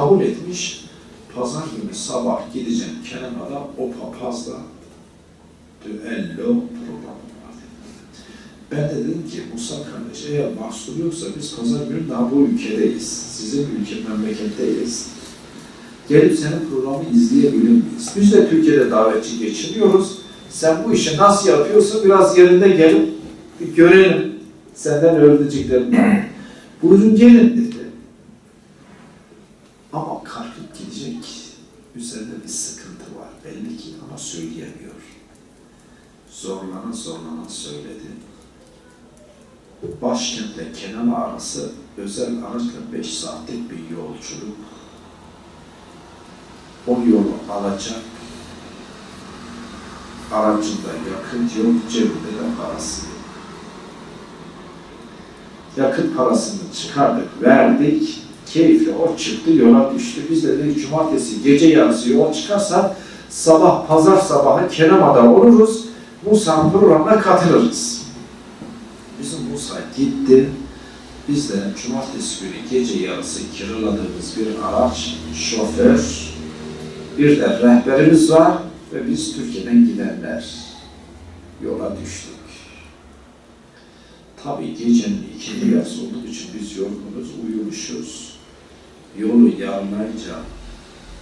kabul etmiş. Pazar günü sabah gideceğim Kenan'a o papazla düello programı var. Ben de dedim ki Musa kardeş eğer mahsur yoksa biz pazar günü daha bu ülkedeyiz. Sizin ülke memleketteyiz. Gelip senin programı izleyebilir miyiz? Biz de Türkiye'de davetçi geçiniyoruz. Sen bu işi nasıl yapıyorsun biraz yerinde gelip bir görelim. Senden öğreneceklerini. Buyurun gelin dedi. Üzerinde bir sıkıntı var belli ki ama söyleyemiyor. Zorlana zorlana söyledi. Başkentle Kenan arası özel araçla 5 saatlik bir yolculuk. O yolu alacak. Aracında yakıt yok, cebinde de parası yok. Yakıt parasını çıkardık, verdik. Keyifli o çıktı, yola düştü. Biz de dedik cumartesi gece yarısı yola çıkarsa sabah, pazar sabahı Kenamada'da oluruz. Musa'nın programına katılırız. Bizim Musa gitti. Biz de cumartesi günü gece yarısı kiraladığımız bir araç, şoför, bir de rehberimiz var ve biz Türkiye'den gidenler yola düştük. Tabii gecenin ikinci yarısı olduğu için biz yorgunuz, uyumuşuz. Yolu yarmayınca,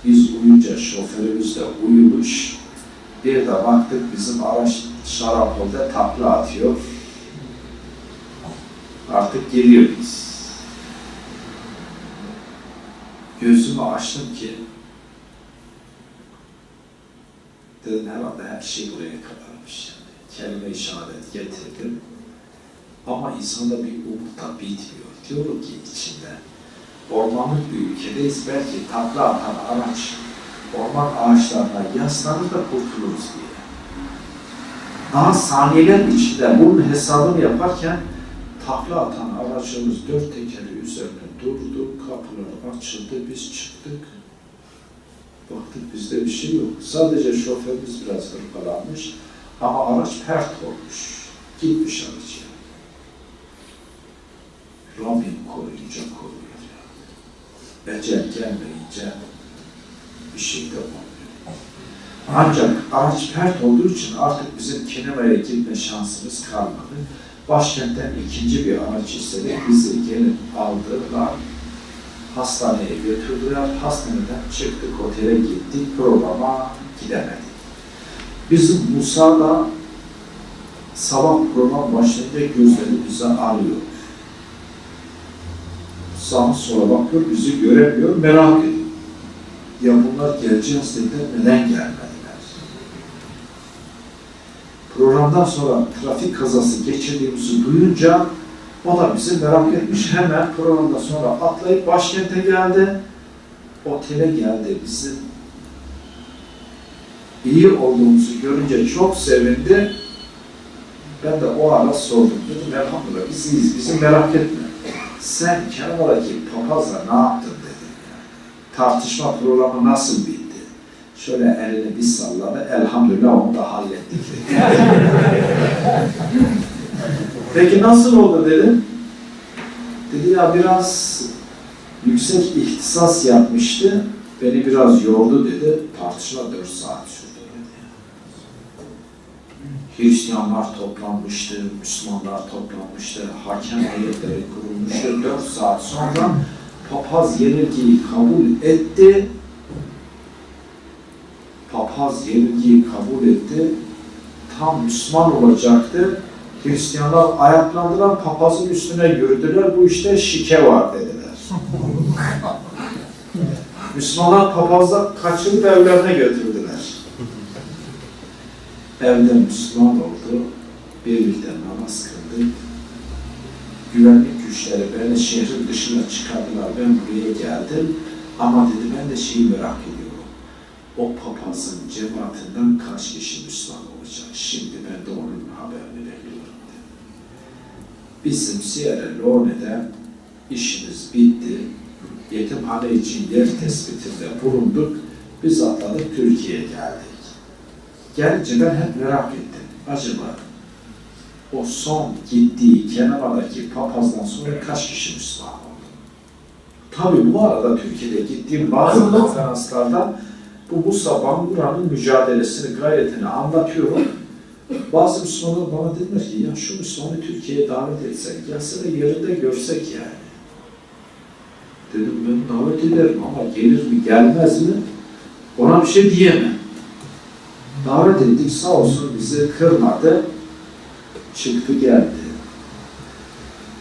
biz uyunca şoförümüz de uyumuş. Bir de baktık bizim araç Şarapol'de takla atıyor. Artık geliyoruz. Gözümü açtım ki dedim herhalde her şey buraya kadarmış. Yani. Kelime-i şehadet getirdim. Ama insanda bir umut da bitmiyor. Diyorum ki içinde ormanlık bir ülkedeyiz. Belki takla atan araç orman ağaçlarına yaslanır da kurtuluruz diye. Daha saniyeler içinde bunun hesabını yaparken takla atan aracımız dört tekeri üzerine durdu, kapılar açıldı, biz çıktık. Baktık bizde bir şey yok. Sadece şoförümüz biraz hırpalanmış ama araç pert olmuş. Gitmiş yani. Rabbim koruyunca koruyor gelmeyince bir şey olmuyor. Ancak araç pert olduğu için artık bizim Keneme'ye gitme şansımız kalmadı. Başkentten ikinci bir araç istedik. Bizi gelip aldılar. Hastaneye götürdüler. Hastaneden çıktık, otele gittik. Programa gidemedik. Bizim Musa'la sabah program başlayınca gözleri bize arıyor. Sağa sola bakıyor, bizi göremiyor, merak ediyor. Ya bunlar geleceğiz dediler, neden gelmediler? Programdan sonra trafik kazası geçirdiğimizi duyunca o da bizi merak etmiş. Hemen programdan sonra atlayıp başkente geldi. Otele geldi. Bizim iyi olduğumuzu görünce çok sevindi. Ben de o ara sordum. Dedim elhamdülillah biz iyiyiz, bizi merak etme. Sen Kenar'daki papazla ne yaptın dedim. Tartışma programı nasıl bitti? Şöyle elini bir salladı, elhamdülillah onu da hallettik dedi. Peki nasıl oldu dedim. Dedi ya biraz yüksek ihtisas yapmıştı, beni biraz yordu dedi. Tartışma 4 saat sürdü dedi. Hristiyanlar toplanmıştı, Müslümanlar toplanmıştı, hakem heyetleri kurulmuştu. 4 saat sonra papaz yenilgiyi kabul etti. Papaz yenilgiyi kabul etti. Tam Müslüman olacaktı. Hristiyanlar ayaklandılar, papazın üstüne yürüdüler. Bu işte şike var dediler. Müslümanlar papazla kaçırıp evlerine götürdüler. Evde Müslüman oldu. Birlikte namaz kıldık. Güvenlik güçleri beni şehrin dışına çıkardılar. Ben buraya geldim. Ama dedi ben de şeyi merak ediyorum. O papazın cemaatinden kaç kişi Müslüman olacak? Şimdi ben de onun haberini bekliyorum. dedi. Bizim Sierra Leone'de işimiz bitti. Yetimhane için yer tespitinde bulunduk. Biz atladık Türkiye'ye geldik. Gelince ben hep merak ettim. Acaba o son gittiği Kenara'daki papazdan sonra kaç kişi Müslüman oldu? Tabii bu arada Türkiye'de gittiğim bazı konferanslarda bu Musa Bangura'nın mücadelesini, gayretini anlatıyorum. Bazı Müslümanlar bana dediler ki ya şu Müslümanı Türkiye'ye davet etsek, gelse de yerinde görsek yani. Dedim ben davet ederim ama gelir mi gelmez mi ona bir şey diyemem. Davet ettik sağ olsun bizi kırmadı. Çıktı geldi.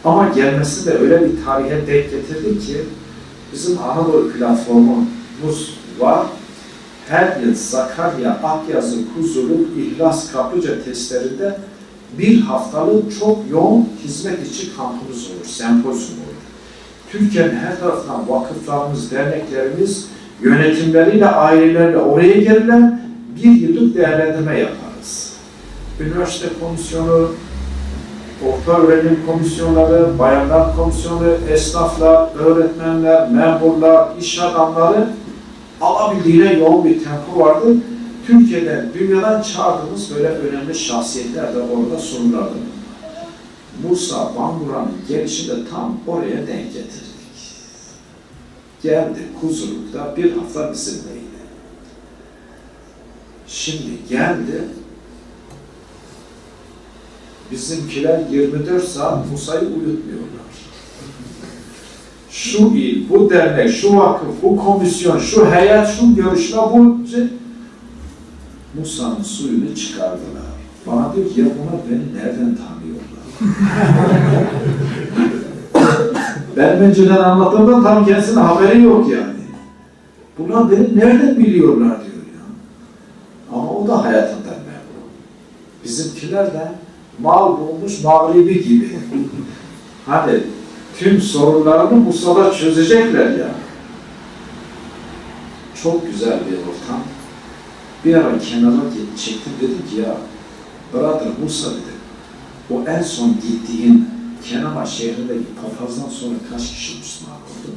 Ama gelmesi de öyle bir tarihe denk getirdi ki bizim Anadolu platformumuz var. Her yıl Sakarya, Akyazı, Kuzuluk, İhlas, Kaplıca testlerinde bir haftalık çok yoğun hizmet içi kampımız olur, sempozyum olur. Türkiye'nin her tarafından vakıflarımız, derneklerimiz yönetimleriyle, ailelerle oraya gelirler, bir yıllık değerlendirme yaparız. Üniversite komisyonu, orta öğrenim komisyonları, bayanlar komisyonu, esnaflar, öğretmenler, memurlar, iş adamları alabildiğine yoğun bir tempo vardı. Türkiye'den, dünyadan çağırdığımız böyle önemli şahsiyetler de orada sunulurdu. Musa Bangura'nın gelişi de tam oraya denk getirdik. Geldi Kuzuluk'ta bir hafta bizimleydi. Şimdi geldi, bizimkiler 24 saat Musa'yı uyutmuyorlar. Şu il, bu dernek, şu vakıf, bu komisyon, şu heyet, şu görüşme, bu şey. Musa'nın suyunu çıkardılar. Bana diyor ki ya bunlar beni nereden tanıyorlar? ben önceden anlattığımda tam kendisine haberi yok yani. Bunlar beni nereden biliyorlar o da hayatından memnun. Bizimkiler de mal bulmuş mağribi gibi. hani tüm sorunlarını Musa'da çözecekler ya. Çok güzel bir ortam. Bir ara kenara çektim dedim ki ya brother Musa dedim. O en son gittiğin Kenama şehrindeki papazdan sonra kaç kişi Müslüman oldu?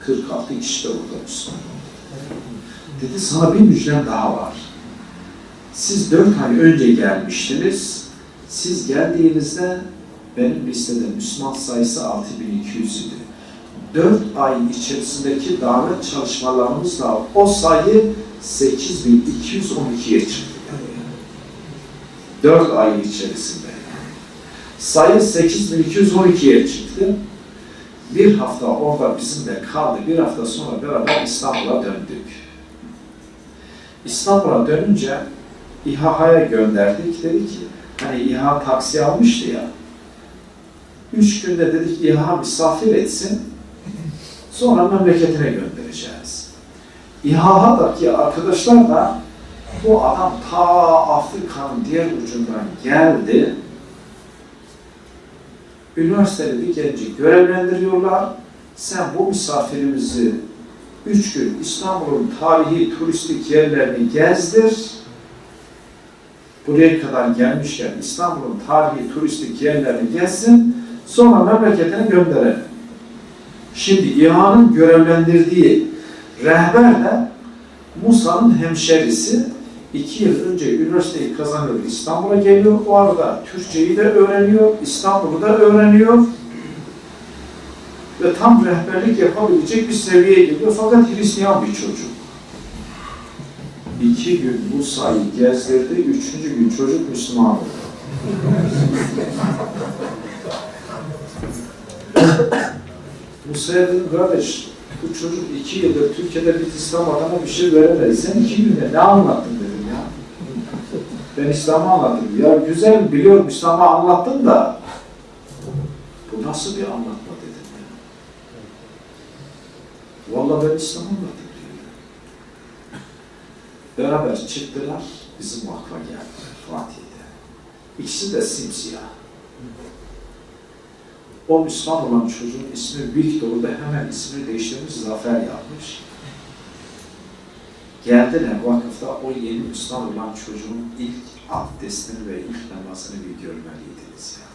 46 kişi de orada Müslüman oldu. Dedi sana bir müjdem daha var. Siz dört ay önce gelmiştiniz. Siz geldiğinizde benim listede Müslüman sayısı 6200 idi. Dört ay içerisindeki davet çalışmalarımızla o sayı 8212'ye çıktı. Dört ay içerisinde. Sayı 8212'ye çıktı. Bir hafta orada bizimle kaldı. Bir hafta sonra beraber İstanbul'a döndük. İstanbul'a dönünce İHA'ya gönderdik. Dedi ki, hani İHA taksi almıştı ya. Üç günde dedik İHA misafir etsin. Sonra memleketine göndereceğiz. İHA'daki arkadaşlar da bu adam ta Afrika'nın diğer ucundan geldi. Üniversitede bir genci görevlendiriyorlar. Sen bu misafirimizi üç gün İstanbul'un tarihi turistik yerlerini gezdir. Buraya kadar gelmişken İstanbul'un tarihi turistik yerlerini gezsin. Sonra memleketine gönderelim. Şimdi İHA'nın görevlendirdiği rehber de Musa'nın hemşerisi iki yıl önce üniversiteyi kazanıyor, İstanbul'a geliyor. O arada Türkçeyi de öğreniyor, İstanbul'u da öğreniyor. Ve tam rehberlik yapabilecek bir seviyeye geliyor. Fakat Hristiyan bir çocuk. İki gün Musa'yı gezdirdi, üçüncü gün çocuk Müslüman oldu. Musa'ya dedim kardeş, bu çocuk iki yıldır Türkiye'de bir İslam adama bir şey veremedi. Sen iki günde ne anlattın dedim ya. Ben İslam'ı anlattım. Ya güzel biliyorum İslam'ı anlattın da bu nasıl bir anlatma dedim ya. Vallahi ben İslam'ı anlattım. Beraber çıktılar, bizim vakfa geldiler Fatih'te. İkisi de simsiyah. O Müslüman olan çocuğun ismi Victor'u da hemen ismini değiştirmiş, Zafer yapmış. Geldiler vakıfta o yeni Müslüman olan çocuğun ilk abdestini ve ilk namazını bir görmeliydiniz ya.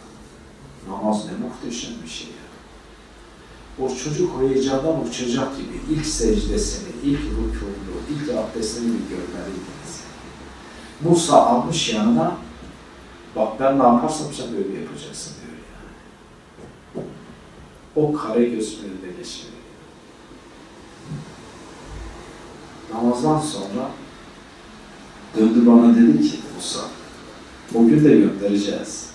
Namaz ne muhteşem bir şey ya o çocuk heyecandan uçacak gibi ilk secdesini, ilk rükûnu, ilk abdestini bir görmeliydiniz. Musa almış yanına, bak ben ne yaparsam sen böyle yapacaksın diyor yani. O kare gözün önünde geçmeli. Namazdan sonra döndü bana dedi ki Musa, bugün de göndereceğiz.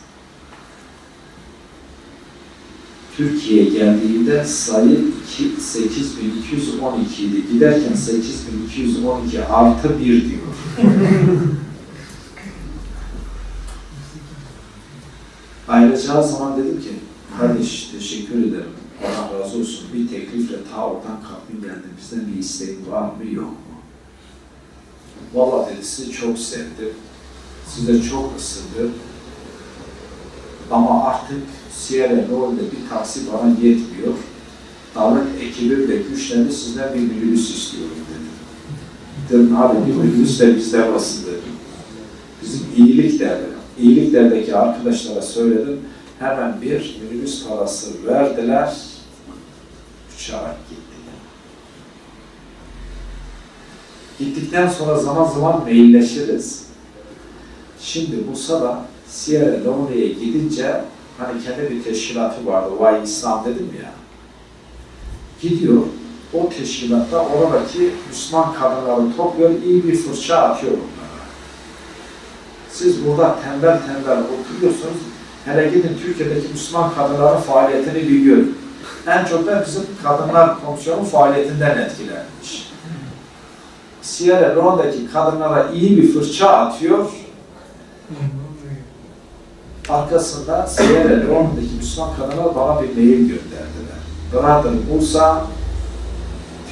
Türkiye'ye geldiğinde sayı 2 8212 idi. Giderken 8212 artı 1 diyor. Ayrıcağı zaman dedim ki, kardeş teşekkür ederim. Allah razı olsun. Bir teklifle ta oradan kalktın geldin. Bizden bir isteğin var mı yok mu? Valla dedi sizi çok sevdim. Size çok ısındım. Ama artık Sierra Leone'de bir taksi bana yetmiyor. Davet ekibim de güçlendi sizden bir minibüs istiyorum dedi. Dedim abi bir minibüs de bizde basın dedim. Bizim iyilik derdi. İyilik derdeki arkadaşlara söyledim. Hemen bir minibüs parası verdiler. Uçarak gitti. Gittikten sonra zaman zaman mailleşiriz. Şimdi Musa da Sierra Leone'ye gidince hani kendi bir teşkilatı vardı. Vay İslam dedim ya. Gidiyor. O teşkilatta oradaki Müslüman kadınları topluyor. iyi bir fırça atıyor onlara. Siz burada tembel tembel oturuyorsunuz. Hele gidin Türkiye'deki Müslüman kadınların faaliyetini bir görün. En çok da bizim kadınlar komisyonu faaliyetinden etkilenmiş. Sierra Leone'deki kadınlara iyi bir fırça atıyor. Arkasında Sierra Leone'deki Müslüman kadınlar bana bir mail gönderdiler. Brother Musa,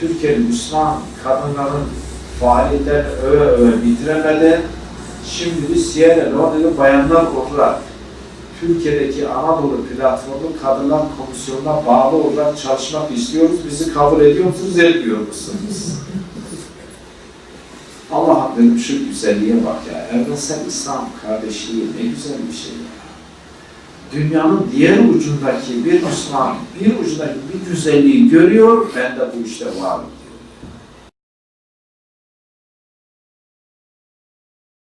Türkiye'nin Müslüman kadınların faaliyetlerini öve öve bitiremedi. Şimdi biz Sierra Leone'de bayanlar olarak Türkiye'deki Anadolu Platformu Kadınlar Komisyonu'na bağlı olarak çalışmak istiyoruz. Bizi kabul ediyor musunuz, etmiyor musunuz? Allah'ım dedim şu güzelliğe bak ya. Evrensel İslam kardeşliği ne güzel bir şey. Dünyanın diğer ucundaki bir Müslüman, bir ucundaki bir güzelliği görüyor, ben de bu işte varım.